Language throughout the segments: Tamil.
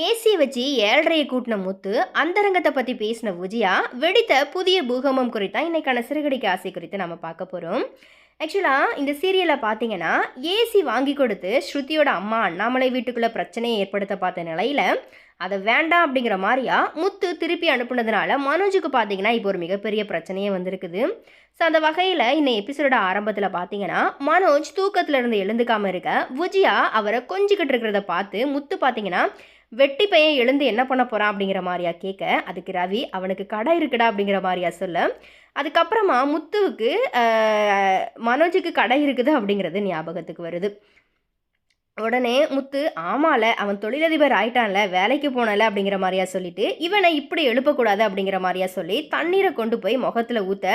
ஏசி வச்சு ஏழரையை கூட்டின முத்து அந்தரங்கத்தை பற்றி பேசின விஜயா வெடித்த புதிய பூகம்பம் குறித்தான் இன்னைக்கான சிறுகடிக்கு ஆசை குறித்து நம்ம பார்க்க போகிறோம் ஆக்சுவலாக இந்த சீரியலை பார்த்தீங்கன்னா ஏசி வாங்கி கொடுத்து ஸ்ருதியோட அம்மா அண்ணாமலை வீட்டுக்குள்ளே பிரச்சனையை ஏற்படுத்த பார்த்த நிலையில் அதை வேண்டாம் அப்படிங்கிற மாதிரியா முத்து திருப்பி அனுப்புனதுனால மனோஜுக்கு பார்த்தீங்கன்னா இப்போ ஒரு மிகப்பெரிய பிரச்சனையே வந்திருக்குது. ஸோ அந்த வகையில் இந்த எபிசோட ஆரம்பத்தில் பார்த்தீங்கன்னா மனோஜ் தூக்கத்தில் இருந்து எழுந்துக்காமல் இருக்க விஜயா அவரை கொஞ்சிக்கிட்டு இருக்கிறத பார்த்து முத்து பார்த்தீங்கன்னா வெட்டி பையன் எழுந்து என்ன பண்ண போகிறான் அப்படிங்கிற மாதிரியா கேட்க அதுக்கு ரவி அவனுக்கு கடை இருக்குடா அப்படிங்கிற மாதிரியா சொல்ல அதுக்கப்புறமா முத்துவுக்கு மனோஜுக்கு கடை இருக்குது அப்படிங்கிறது ஞாபகத்துக்கு வருது. உடனே முத்து ஆமால அவன் தொழிலதிபர் ஆயிட்டான்ல வேலைக்கு போனல அப்படிங்கிற மாதிரியா சொல்லிட்டு இவனை இப்படி எழுப்பக்கூடாது அப்படிங்கிற மாதிரியா சொல்லி தண்ணீரை கொண்டு போய் முகத்தில் ஊத்த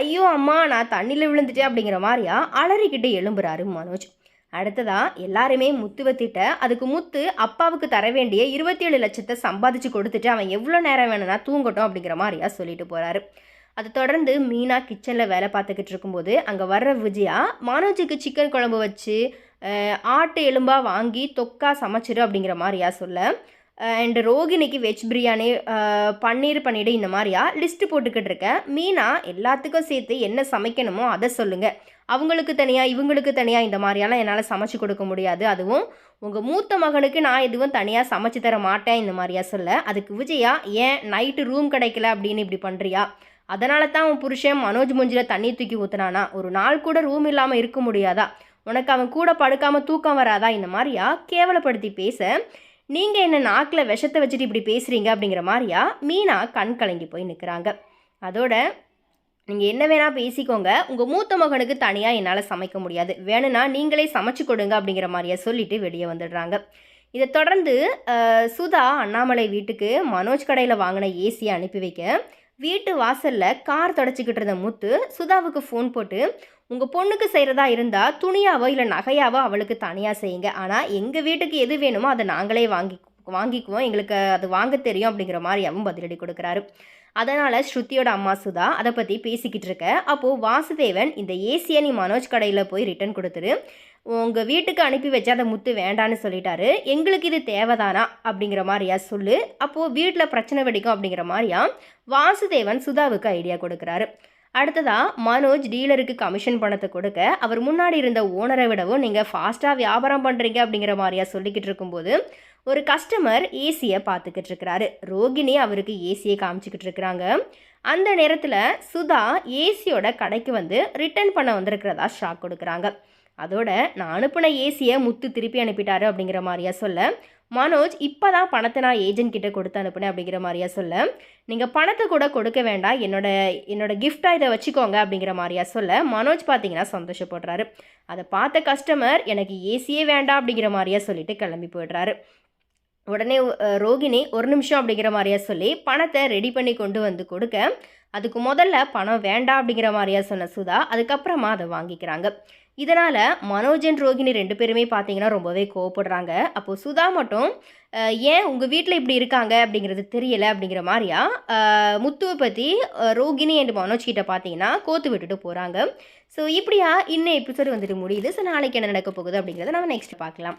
ஐயோ அம்மா நான் தண்ணியில் விழுந்துட்டேன் அப்படிங்கிற மாதிரியா அலறிக்கிட்டு எழும்புறாரு மனோஜ். அடுத்ததா எல்லாருமே முத்துவை திட்ட அதுக்கு முத்து அப்பாவுக்கு தர வேண்டிய இருபத்தி ஏழு லட்சத்தை சம்பாதிச்சு கொடுத்துட்டு அவன் எவ்வளோ நேரம் வேணும்னா தூங்கட்டும் அப்படிங்கிற மாதிரியா சொல்லிட்டு போறாரு. அதை தொடர்ந்து மீனா கிச்சனில் வேலை பார்த்துக்கிட்டு இருக்கும்போது அங்கே வர்ற விஜயா மானோஜிக்கு சிக்கன் குழம்பு வச்சு ஆட்டு எலும்பாக வாங்கி தொக்கா சமைச்சிரு அப்படிங்கிற மாதிரியா சொல்ல அண்ட் ரோகிணிக்கு வெஜ் பிரியாணி பன்னீர் பன்னீடு இந்த மாதிரியா? லிஸ்ட்டு போட்டுக்கிட்டு இருக்கேன். மீனா எல்லாத்துக்கும் சேர்த்து என்ன சமைக்கணுமோ அதை சொல்லுங்கள் அவங்களுக்கு தனியாக இவங்களுக்கு தனியாக இந்த மாதிரியெல்லாம் என்னால் சமைச்சு கொடுக்க முடியாது. அதுவும் உங்கள் மூத்த மகனுக்கு நான் எதுவும் தனியாக சமைச்சு தர மாட்டேன் இந்த மாதிரியா சொல்ல. அதுக்கு விஜயா ஏன் நைட்டு ரூம் கிடைக்கல அப்படின்னு இப்படி பண்ணுறியா அதனால தான் உன் புருஷன் மனோஜ் மூஞ்சியில் தண்ணி தூக்கி ஊற்றுனானா ஒரு நாள் கூட ரூம் இல்லாமல் இருக்க முடியாதா? உனக்கு அவன் கூட படுக்காமல் தூக்கம் வராதா? இந்த மாதிரியா கேவலப்படுத்தி பேச. நீங்கள் என்ன நாக்கில் விஷத்தை வச்சுட்டு இப்படி பேசுகிறீங்க அப்படிங்கிற மாதிரியா? மீனா கண் கலங்கி போய் நிற்கிறாங்க அதோட நீங்கள் என்ன வேணால் பேசிக்கோங்க. உங்கள் மூத்த மகனுக்கு தனியாக என்னால் சமைக்க முடியாது. வேணும்னா நீங்களே சமைச்சு கொடுங்க அப்படிங்கிற மாதிரியா சொல்லிட்டு வெளியே வந்துடுறாங்க. இதை தொடர்ந்து சுதா அண்ணாமலை வீட்டுக்கு மனோஜ் கடையில் வாங்கின ஏசியை அனுப்பி வைக்க வீட்டு வாசலில் கார் தொடச்சிக்கிட்டு இருந்த முத்து சுதாவுக்கு ஃபோன் போட்டு உங்கள் பொண்ணுக்கு செய்கிறதா இருந்தால் துணியாவோ இல்லை நகையாவோ அவளுக்கு தனியாக செய்யுங்க. ஆனால் எங்கள் வீட்டுக்கு எது வேணுமோ அதை நாங்களே வாங்கி வாங்கிக்குவோம். எங்களுக்கு அது வாங்க தெரியும் அப்படிங்கிற மாதிரி அவன் பதிலடி கொடுக்குறாரு. அதனால் ஸ்ருதியோட அம்மா சுதா அதை பற்றி பேசிக்கிட்டு இருக்க. அப்போது வாசுதேவன் இந்த ஏசியை நீ மனோஜ் கடையில் போய் ரிட்டர்ன் கொடுத்துரு உங்கள் வீட்டுக்கு அனுப்பி வச்சா அதை முத்து வேண்டான்னு சொல்லிட்டாரு. எங்களுக்கு இது தேவைதானா? அப்படிங்கிற மாதிரியா சொல்லு. அப்போது வீட்டில் பிரச்சனை வெடிக்கும் அப்படிங்கிற மாதிரியா வாசுதேவன் சுதாவுக்கு ஐடியா கொடுக்குறாரு. அடுத்ததாக மனோஜ் டீலருக்கு கமிஷன் பணத்தை கொடுக்க அவர் முன்னாடி இருந்த ஓனரை விடவும் நீங்கள் ஃபாஸ்ட்டாக வியாபாரம் பண்ணுறீங்க அப்படிங்கிற மாதிரியா சொல்லிக்கிட்டு இருக்கும்போது ஒரு கஸ்டமர் ஏசியை பார்த்துக்கிட்டு இருக்கிறாரு. ரோகிணி அவருக்கு ஏசியை காமிச்சிக்கிட்டு இருக்கிறாங்க. அந்த நேரத்தில் சுதா ஏசியோட கடைக்கு வந்து ரிட்டர்ன் பண்ண வந்திருக்கிறதா ஷாக் கொடுக்குறாங்க. அதோட நான் அனுப்பின ஏசியை முத்து திருப்பி அனுப்பிட்டாரு அப்படிங்கிற மாதிரியா சொல்ல மனோஜ் இப்போ தான் பணத்தை நான் ஏஜென்ட் கிட்டே கொடுத்து அனுப்புனேன் அப்படிங்கிற மாதிரியா சொல்ல. நீங்கள் பணத்தை கூட கொடுக்க வேண்டாம். என்னோட என்னோட கிஃப்டாக இதை வச்சுக்கோங்க அப்படிங்கிற மாதிரியா சொல்ல. மனோஜ் பார்த்தீங்கன்னா சந்தோஷப்படுறாரு. அதை பார்த்த கஸ்டமர் எனக்கு ஏசியே வேண்டாம் அப்படிங்கிற மாதிரியா சொல்லிட்டு கிளம்பி போயிடுறாரு. உடனே ரோகிணி ஒரு நிமிஷம் அப்படிங்கிற மாதிரியா சொல்லி பணத்தை ரெடி பண்ணி கொண்டு வந்து கொடுக்க. அதுக்கு முதல்ல பணம் வேண்டாம் அப்படிங்கிற மாதிரியா சொன்ன சுதா அதுக்கப்புறமா அதை வாங்கிக்கிறாங்க. இதனால் மனோஜன் ரோகிணி ரெண்டு பேருமே பார்த்தீங்கன்னா ரொம்பவே கோவப்படுறாங்க. அப்போது சுதா மட்டும் ஏன் உங்கள் வீட்டில் இப்படி இருக்காங்க? அப்படிங்கிறது தெரியலை அப்படிங்கிற மாதிரியா முத்துவை பற்றி ரோகிணி அண்ட் மனோஜ் கிட்ட பார்த்தீங்கன்னா கோத்து விட்டுட்டு போகிறாங்க ஸோ இப்படியா இன்னும் எபிசோடு வந்துட்டு முடியுது. ஸோ நாளைக்கு என்ன நடக்க போகுது அப்படிங்கிறத நம்ம நெக்ஸ்ட் பார்க்கலாம்